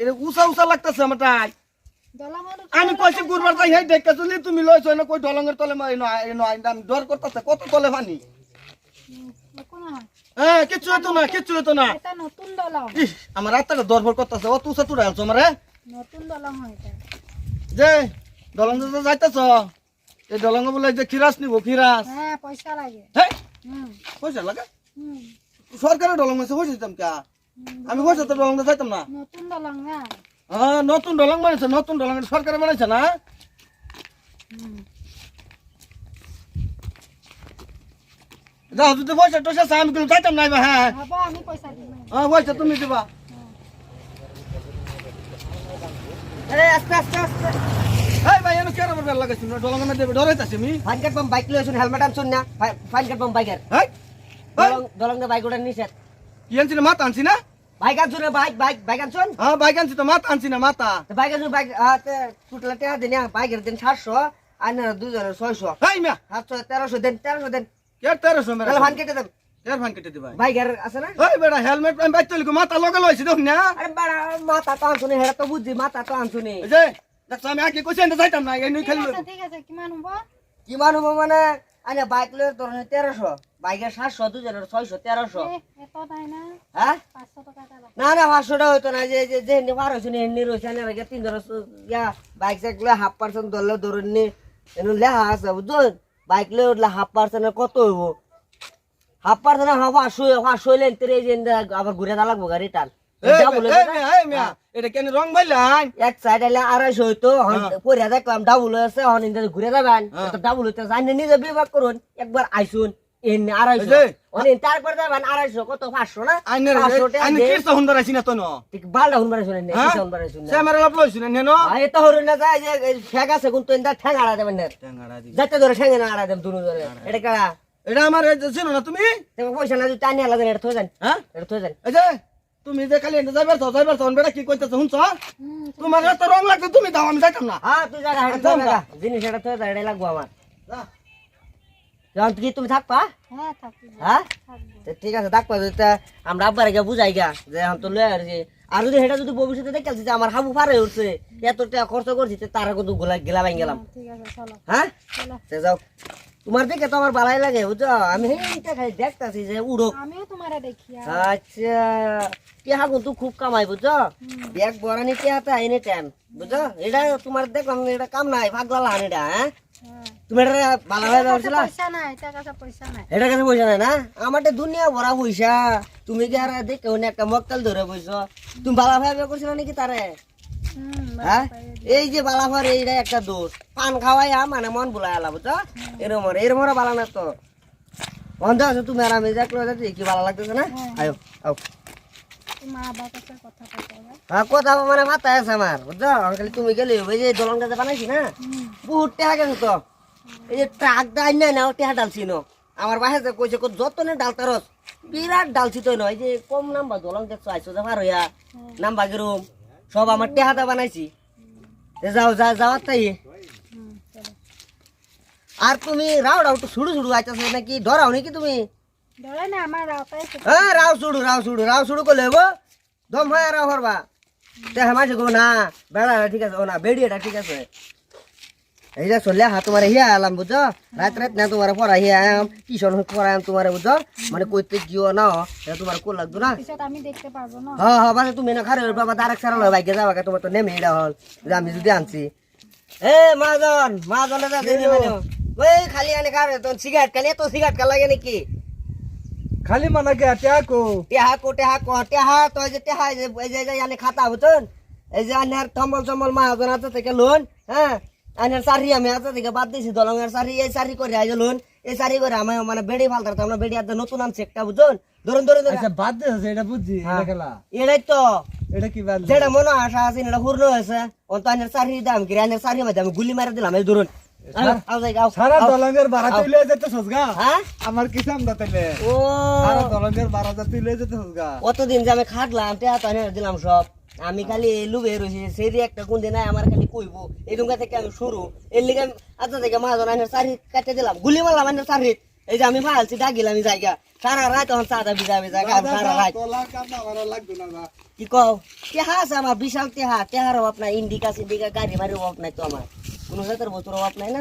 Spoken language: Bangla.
এটা উষা উষা লাগতেছে আমার তাই। আমি কইছি গুরবার তাই হেই দেখতে চলি তুমি লইছো না কই দলঙ্গের তলে মারি না না আমি ডর করতেছে কত তলে পানি হ্যাঁ কিচ্ছু হতো না কিচ্ছু হতো না। দলং আমার রাতটা দরবার করতেছে ও তুষা তুড়ে আলছো আমার? নতুন দলং যে যাইতেছ এই দলঙ্গ বলে যে খিরাস নিব খিরাস। হ্যাঁ পয়সা লাগে। পয়সা লাগে? সরকারের দলঙ্গ আছে পয়সা দিতাম কা। আমি পয়সা তো দলঙ্গ যাইতাম না। নতুন দলং না? হ্যাঁ নতুন দলং বানাইছে নতুন দলং সরকারে বানাইছে না? যাও যদি পয়সা টয়সা আমি কিন্তু যাইতাম না এবার, হ্যাঁ। আমি দিব। হ্যাঁ পয়সা তুমি দিবা। আস্তে আস্তে আস্তে। এই ভাই এনে কেন আমার বেল লাগাইছি দলঙ্গ না দেবে ডরাইতাছি আমি। ফাইন কাটবাম বাইক লই আসুন হেলমেট আনছুন না। ফাই- ফাইন কাটবাম বাইকের। হ্যাঁ দলং দলং বাইক ওটা নিষেধ। কি আনছি না মাথা আনছি না বাইক আনছুন রে, বাইক বাইক বাইক আনছুন হ্যাঁ বাইক আনছি তো মাথা আনছি না মাথা বাইক আনছুন বাইক টুটলা টেহা দিন বাইকের দিন সাতশো আর না দুজনের ছয়শো হেই মিয়া সাতশো তেরোশো দেন তেরোশো দেন কে তেরোশো মেরে ফাইন কেটে এর দিবা আছে না এই বেটা হেলমেট আমি বাইক চলি মাথা লগা লইছি না আরে বাড়া মাথা তো আনছুনি হেটা তো বুঝছি মাথা তো আনছুনি এই যে দেখছ আমি আগে কইছি না যাইতাম না এই নই ঠিক আছে মানে আরে বাইক লই তোর তেরোশো বাইকের সাতশো দুজনের ছয়শো তেরোশো। এ, এত না? হ্যাঁ? না না পাঁচশোটা হইতো না যে যে যে পার হয়েছে রয়েছে না রেখে তিন ইয়া বাইক হাফ পার্সেন্ট ধরলে ধরুন নি এনে লেহা আছে বুঝুন বাইক লয়ে উঠলে হাফ পার্সেন্ট কত হইব? হাফ পার্সেন্ট হাফ পাঁচশো পাঁচশো হইলে এই যে আবার ঘুরে দা লাগবো গাড়ি টান। এটা কেন রং এক সাইড এলে আড়াইশো হইতো পরে দেখলাম ডাবল হয়েছে হন ঘুরে যাবেন হ্যাঁ। ডাবল হইতে জানি নিজে বিভাগ করুন একবার আইসুন। এনে আড়াইশো। এই অনেক তারপর যাবেন আড়াইশো কত পাঁচশো না? পাঁচশো হুন্দার আইছি না তো ন ঠিক বালটা হুন বারে শুনেন হ্যাঁ? হুন বারে শুনেন সে আমার লাভ লইছি না নেন আরে তো হরুন না যায় যে ঠেক আছে কিন্তু ইন্দা ঠ্যাং আড়া দেবেন না। যাতে ধরে ঠ্যাং না আড়া দেব দুনু ধরে। এটা কারা? এটা আমার চিনো না তুমি? তুমি পয়সা না যদি টানি আলাদা এটা থই যান। হ্যাঁ? এটা থই যান। এই যে তুমি যে খালি এনে যাইবার তো যাইবার তো বেটা কি কইতেছ শুনছ? তোমার রং লাগছে তুমি দাও আমি যাইতাম না। হ্যাঁ তুই এটা জায়গা জিনিস এটা থই যান এটা লাগবো আমার। যা। যখন কি তুমি থাকবা? হ্যাঁ হ্যাঁ? ঠিক আছে থাকবা আমরা আব্বার গিয়ে বুঝাই গা যে এখন তো লয়ে আসছি আর যদি সেটা যদি ভবিষ্যতে দেখেছি যে আমার হাবু পারে উঠছে এত টাকা খরচ করছি তারা কত গোলা গেলাম। হ্যাঁ? যাও। তোমার দেখে তো আমার ভালাই লাগে বুঝছ? আমি এইটা খালি দেখতাছি যে উড়ো। আমিও তোমারে দেখি আর। আচ্ছা টিহা কিন্তু খুব কামাই বুঝছ? এক বরানি টিহাতে আইনে টাইম বুঝছ? এটা তোমার দেখলাম এটা কাম নাই ভাগলা লাহান এটা হ্যাঁ? তুমি এটা পয়সা নাই তার কাছে পয়সা নাই। এটা কাছে পয়সা নাই না? আমার তো দুনিয়া ভরা পয়সা। তুমি কি আর দেখে উনি একটা মক্কেল ধরে বইছো? তুমি ভালো ভাবে করছিল নাকি তারে? হ্যাঁ? এই যে বালাফার এইটা একটা দোষ। পান খাওয়াই মানে মন ভুলাই আলা বুঝছ? এরম এরম বালা না তো। অন্ধ আছো তুমি আর আমি দেখল কি ভালো লাগতেছে না? আয়ো আও। কথা হ্যাঁ মানে মাথায় আছে আমার বুঝছ? তুমি গেলে ওই যে যে বানাইছি না? বহুত টাকা গেছে তো। এই যে ট্রাক ডাল না টেহা ডালছি ন আমার বাসা যে কইছে কত যতনে ডালতা রস বিরাট ডালছি তো নয় যে কম নাম্বার দলং দেখছ আইসো যে পার হইয়া নাম্বার গেরুম সব আমার টেহাটা বানাইছি। যাও যা যাওয়ার তাই। আর তুমি রাও রাও তো ছুড়ু ছুড়ু আইতাছে নাকি? ডরাও নাকি তুমি? না আমার রাওতাই হ্যাঁ রাও ছুড়ু রাও ছুড়ু রাও ছুড়ু করলে হব দম হয় রাও হরবা। দেখা মাসে গো না বেড়া ঠিক আছে ও না বেড়ি এটা ঠিক আছে। এই যে চলে হা তোমার হিয়া আলাম বুঝছ? রাত রাত না তোমার পড়া হিয়া আম টিউশন পড়াম তোমার বুঝছ? মানে কইতে গিয়েও না? এটা তোমার কোল লাগতো না? আমি দেখতে পারব না? হ্যাঁ হ্যাঁ তুমি না খারে বাবা ডাইরেক্ট সারা লয় বাইকে যাবা তোমার তো নেমে এটা হল। আমি যদি আনছি। এ মাজন মাজন এটা দেরি মানে ওই খালি আনে খারে তো সিগারেট খালি তো সিগারেট কা লাগে নাকি? খালি মানা কে আটিয়া কো টেহা কো টেহা কো টেহা তো যে টেহা এই যে এই যে- যে আনে খাতা বুঝুন এই যে আনের টম্বল চম্বল মাহাজন আছে থেকে লোন হ্যাঁ আনের সারি আমি আছে থেকে বাদ দিছি দলঙের সারি এই সারি করে আইজ লোন এই সারি করে আমি মানে বেড়ি ফালতার আমরা বেড়ি আর নতুন আনছে একটা বুঝুন ধরুন ধরুন ধরুন। বাদ দে এটা বুঝছি হ্যাঁ। খেলা। এটাই তো। এটা কি বাদ যেটা মনে আশা আছে এটা পূর্ণ হয়েছে। অন্ত আনের সারি দাম কি আনের সারি মধ্যে আমি গুলি মারা দিলাম এই ধরুন। সারা। দলঙ্গের বারা তুলে যেতে সজগা হ্যাঁ? আমার কি সামদা তাইলে? ও। সারা দলঙ্গের বারা তুলে যেতে সজগা অতদিন যে আমি খাটলাম তো দিলাম সব। আমি খালি লুবে রয়েছি সেই একটা কোন দিন আমার খালি কইবো। এই ডুঙ্গা থেকে আমি শুরু। এর লিগে আচ্ছা থেকে মাহাজন আনের সারি কাটে দিলাম। গুলি মারলাম আনের সারি এই যে আমি ফালছি ডাকিল আমি জায়গা। সারা রাত তখন চাঁদা ভিজা ভিজা সারা রাত। কি কও? তেহা আছে আমার বিশাল তেহা তেহার অভাব নাই ইন্ডিকা সিন্ডিকা গাড়ি বাড়ির অভাব নাই তো আমার। কোনো জাতের বস্তুর অভাব নাই না?